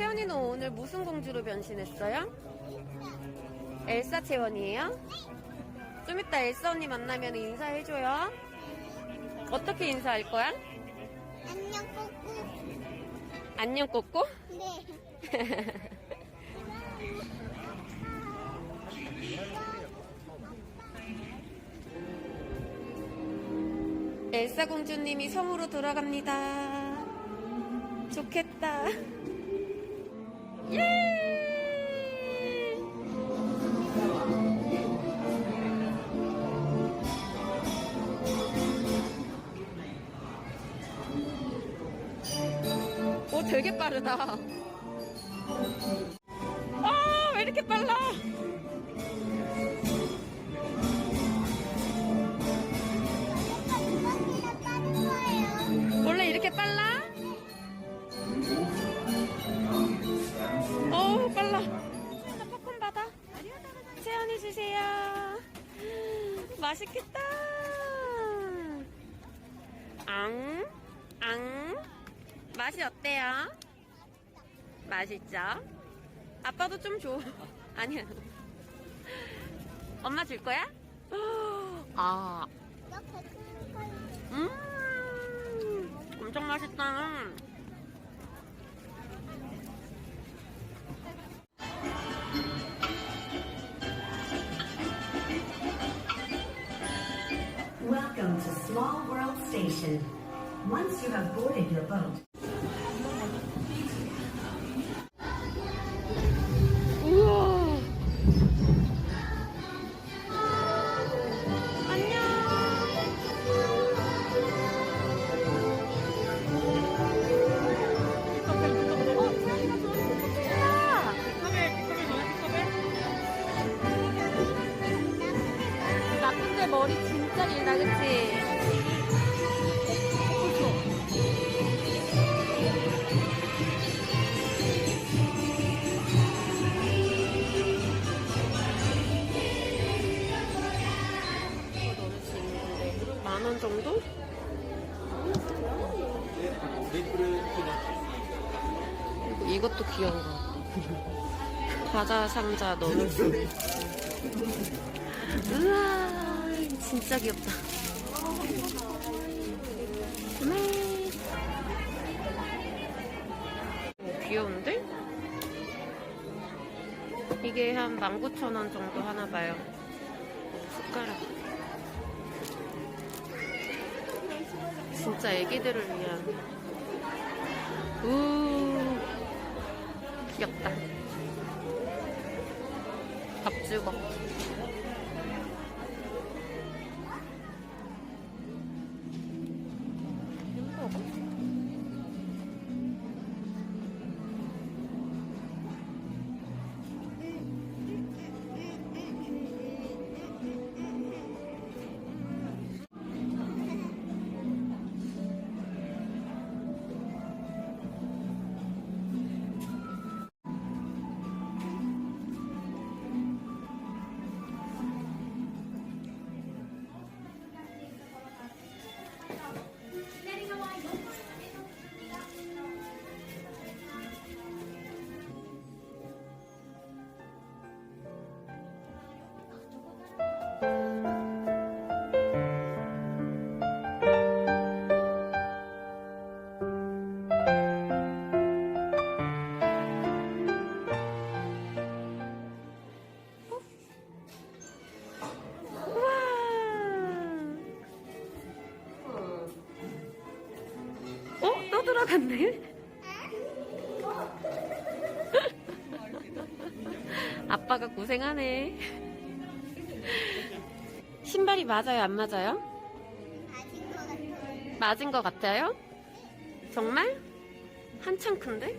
채원이는 오늘 무슨 공주로 변신했어요? 엘사 채원이에요? 좀 이따 엘사 언니 만나면 인사해줘요. 어떻게 인사할 거야? 안녕 꼬꼬. 안녕 꼬꼬? 네. 엘사 공주님이 섬으로 돌아갑니다. 좋겠다. 예! 오, 되게 빠르다. 아, 왜 이렇게 빨라? 맛이 어때요? 맛있죠? 아빠도 좀 줘 아니야 엄마 줄 거야? 아. 음, 엄청 맛있다. 이것도 귀여운 거. 과자 상자 수 있는. 우와, 진짜 귀엽다. 네. 오, 귀여운데? 이게 한 19,000원 정도 하나 봐요. 숟가락. 진짜 애기들을 위한. 우 귀엽다. 밥주걱. 어? 또 들어갔네? 아빠가 고생하네. 신발이 맞아요? 안 맞아요? 맞은 것 같아요? 정말? 한참 큰데?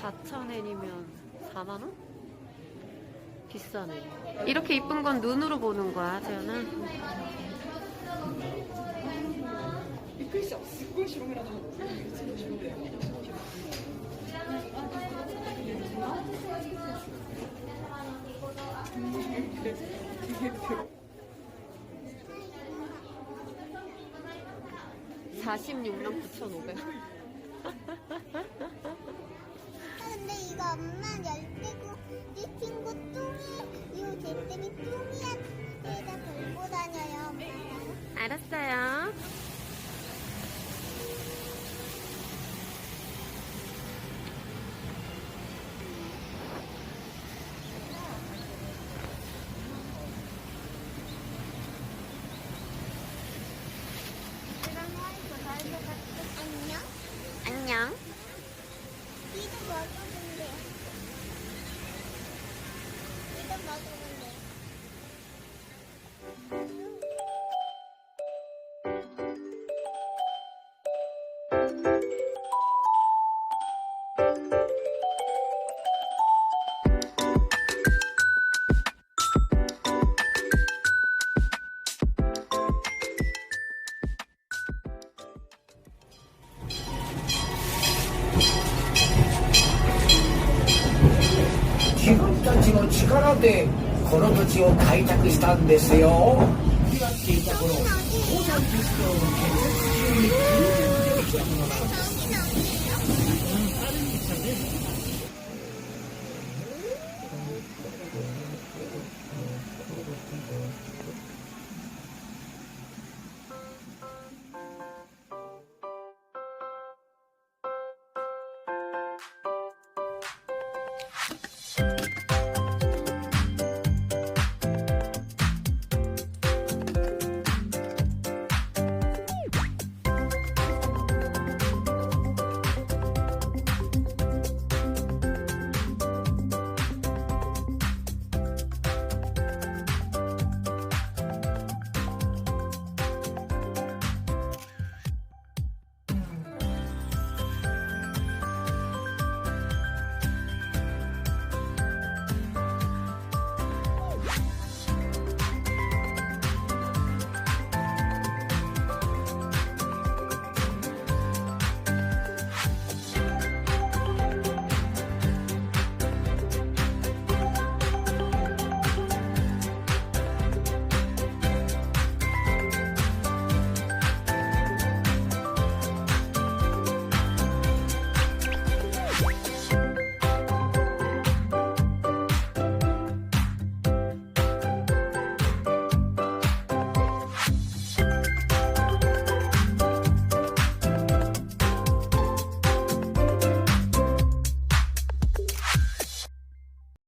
사천 엔이면 4만원? 비싸네. 이렇게 이쁜 건 눈으로 보는 거야, 재현아. 46만 9,500. 이도 自分たちの力でこの土地を開拓したんですよ。にっていた頃鉱山実業の建設中に偶然てきたものなんです